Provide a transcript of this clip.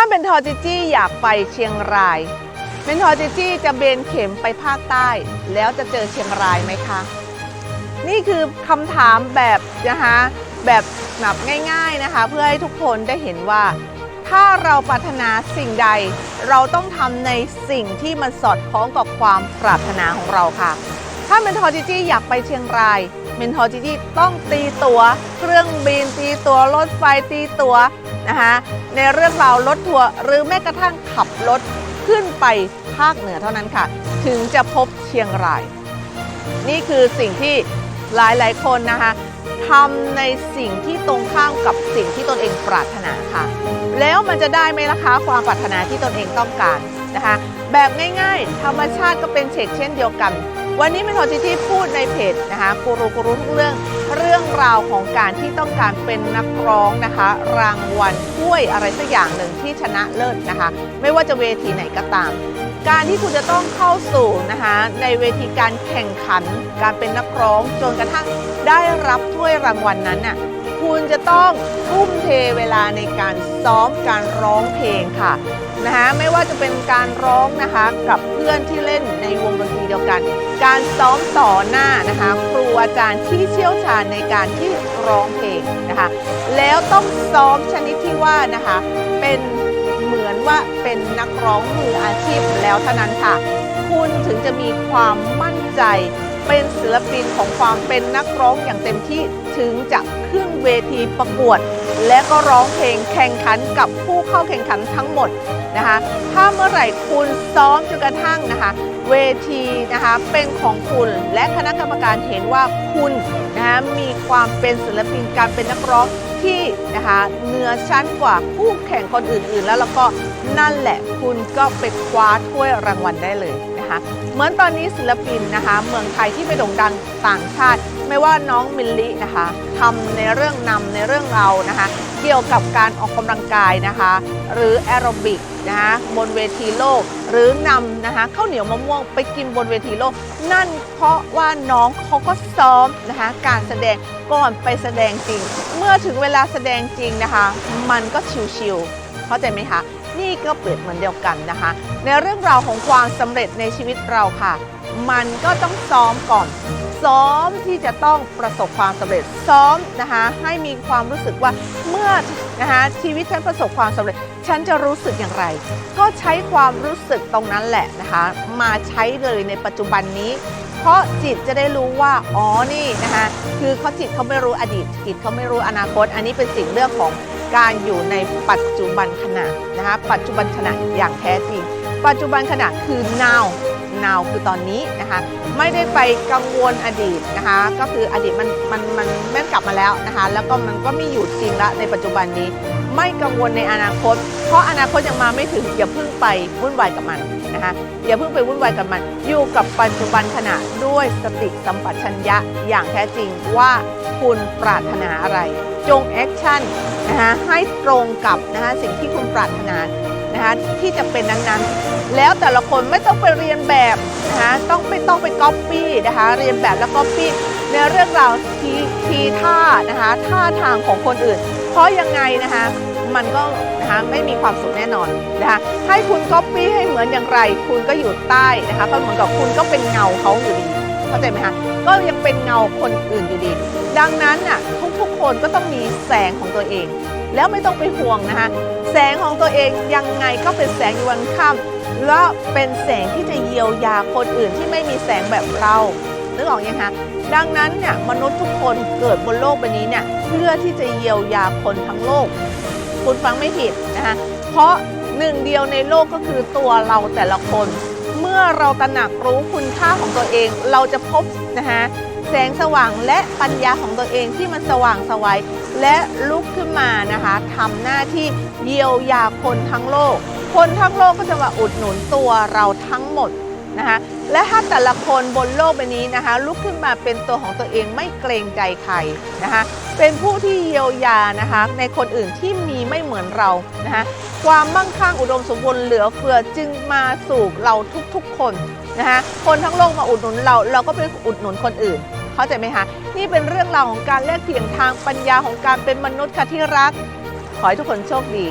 าเป็นทอจิจี้อยากไปเชียงรายเป็นทอจิจี้จะเบนเข็มไปภาคใต้ แล้วจะเจอเชียงรายไหมคะ นี่คือคำถามแบบนะคะแบบแบบง่ายๆนะคะ เพื่อให้ทุกคนได้เห็นว่า ถ้าเราปรารถนาสิ่งใด เราต้องทำในสิ่งที่มันสอดคล้องกับความปรารถนาของเราค่ะ ถ้าเมนทอจิจี้อยากไปเชียงราย เมนทอจิจี้ต้องตีตัว๋ว เครื่องบินตีตัวรถไฟตีตัวนะคะในเรื่องราวรถทัวร์หรือแม้กระทั่งขับรถขึ้นไปภาคเหนือเท่านั้นค่ะ ถึงจะพบเชียงราย นี่คือสิ่งที่หลายๆคนนะคะทำในสิ่งที่ตรงข้ามกับสิ่งที่ตนเองปรารถนาค่ะ แล้วมันจะได้ไหมล่ะคะความปรารถนาที่ตนเองต้องการนะคะ แบบง่ายๆ ธรรมชาติก็เป็นเฉกเช่นเดียวกัน วันนี้เป็นทอจิที่พูดในเพจนะคะกูรูกูรู้ทุกเรื่องเรื่องราวของการที่ต้องการเป็นนักร้องนะคะ รางวัลถ้วยอะไรสักอย่างหนึ่งที่ชนะเลิศนะคะ ไม่ว่าจะเวทีไหนก็ตาม การที่คุณจะต้องเข้าสู่นะคะในเวทีการแข่งขัน การเป็นนักร้องจนกระทั่งได้รับถ้วยรางวัลนนั้นน่ะ คุณจะต้องทุ่มเทเวลาในการซ้อมการร้องเพลงค่ะนะคะไม่ว่าจะเป็นการร้องนะคะกับเพื่อนที่เล่นในวงดนตรีเดียวกัน การซ้อมต่อหน้านะคะครูอาจารย์ที่เชี่ยวชาญในการที่ร้องเพลงนะคะ แล้วต้องซ้อมชนิดที่ว่านะคะเป็นเหมือนว่าเป็นนักร้องมืออาชีพแล้วเท่านั้นค่ะ คุณถึงจะมีความมั่นใจ เป็นศิลปินของความเป็นนักร้องอย่างเต็มที่ถึงจะขึ้นเวทีประกวด และก็ร้องเพลงแข่งขันกับผู้เข้าแข่งขันทั้งหมดนะคะถ้าเมื่อไหร่คุณซ้อมจนกระทั่งนะคะเวทีนะคะเป็นของคุณและคณะกรรมการเห็นว่าคุณนะคะมีความเป็นศิลปินการเป็นนักร้องที่นะคะเหนือชั้นกว่าคู่แข่งคนอื่นๆ แล้วแล้วก็นั่นแหละคุณก็ไปคว้าถ้วยรางวัลได้เลย นะคะ เหมือนตอนนี้ศิลปินนะคะ เมืองไทยที่ไปโด่งดังต่างชาติ ไม่ว่าน้องมิลลินะคะทำในเรื่องนำในเรื่องเรานะคะ เกี่ยวกับการออกกำลังกายนะคะ หรือแอโรบิกนะคะบนเวทีโลก หรือนำนะคะข้าวเหนียวมะม่วงไปกินบนเวทีโลก นั่นเพราะว่าน้องเขาก็ซ้อมนะคะการแสดงก่อนไปแสดงจริง เมื่อถึงเวลาแสดงจริงนะคะ มันก็ชิวๆเข้าใจไหมคะ นี่ก็เปรียบเหมือนเดียวกันนะคะ ในเรื่องราวของความสำเร็จในชีวิตเราค่ะ มันก็ต้องซ้อมก่อน ซ้อมที่จะต้องประสบความสำเร็จซ้อมนะคะให้มีความรู้สึกว่าเมื่อนะคะชีวิตฉันประสบความสำเร็จ ฉันจะรู้สึกอย่างไร ก็ใช้ความรู้สึกตรงนั้นแหละนะคะ มาใช้เลยในปัจจุบันนี้เพราะจิตจะได้รู้ว่า อ๋อ นี่นะคะ คือเขาจิตเขาไม่รู้อดีต จิตเขาไม่รู้อนาคต อันนี้เป็นสิ่งเรื่องของ การอยู่ในปัจจุบันขณะนะคะปัจจุบันขณะอย่างแท้จริง ปัจจุบันขณะคือ now now คือตอนนี้นะคะไม่ได้ไปกังวลอดีตนะคะก็คืออดีตมันมันมันแม่นกลับมาแล้วนะคะแล้วก็มันก็ไม่อยู่จริงละในปัจจุบันนี้ ไม่กังวลในอนาคต เพราะอนาคตยังมาไม่ถึงอย่าเพิ่งไปวุ่นวายกับมันนะคะอย่าเพิ่งไปวุ่นวายกับมัน อยู่กับปัจจุบันขณะด้วยสติสัมปชัญญะอย่างแท้จริงว่าคุณปรารถนาอะไร จงแอคชั่น นะคะให้ตรงกับนะคะสิ่งที่คุณปรารถนานะคะที่จะเป็นนั้นๆ แล้วแต่ละคนไม่ต้องไปเรียนแบบนะคะต้องไม่ต้องไปก๊อปปี้นะคะเรียนแบบแล้วก๊อปปี้ในเรื่องราวทีทีท่านะคะท่าทางของคนอื่น เพราะยังไงนะคะมันก็นะคะไม่มีความสุขแน่นอนนะคะให้คุณก๊อปปี้ให้เหมือนอย่างไร คุณก็อยู่ใต้นะคะก็เหมือนกับคุณก็เป็นเงาเขาอยู่ดี เข้าใจไหมคะก็ยังเป็นเงาคนอื่นอยู่ดีดังนั้นน่ะทุกๆคนก็ต้องมีแสงของตัวเอง แล้วไม่ต้องไปห่วงนะคะแสงของตัวเองยังไงก็เป็นแสงอยู่วันค่ำและเป็นแสงที่จะเยียวยาคนอื่นที่ไม่มีแสงแบบเรานึกออกยังคะดังนั้นเนี่ยมนุษย์ทุกคนเกิดบนโลกใบนี้เนี่ยเพื่อที่จะเยียวยาคนทั้งโลก คุณฟังไม่ผิดนะคะเพราะหนึ่งเดียวในโลกก็คือตัวเราแต่ละคน เมื่อเราตระหนักรู้คุณค่าของตัวเอง เราจะพบนะคะแสงสว่างและปัญญาของตัวเองที่มันสว่างสวัยและลุกขึ้นมานะคะทำหน้าที่เยียวยาคนทั้งโลก คนทั้งโลกก็จะมาอุดหนุนตัวเราทั้งหมดนะคะและถ้าแต่ละคนบนโลกใบนี้นะคะลุกขึ้นมาเป็นตัวของตัวเองไม่เกรงใจใครนะคะ เป็นผู้ที่เยียวยานะคะในคนอื่นที่มีไม่เหมือนเรานะคะความมั่งคั่งอุดมสมบูรณ์เหลือเฟือจึงมาสู่เราทุกๆคนนะคะคนทั้งโลกมาอุดหนุนเรา เราก็ไปอุดหนุนคนอื่น เข้าใจไหมคะ นี่เป็นเรื่องราวของการแลกเปลี่ยนทางปัญญาของการเป็นมนุษย์ค่ะที่รัก ขอให้ทุกคนโชคดี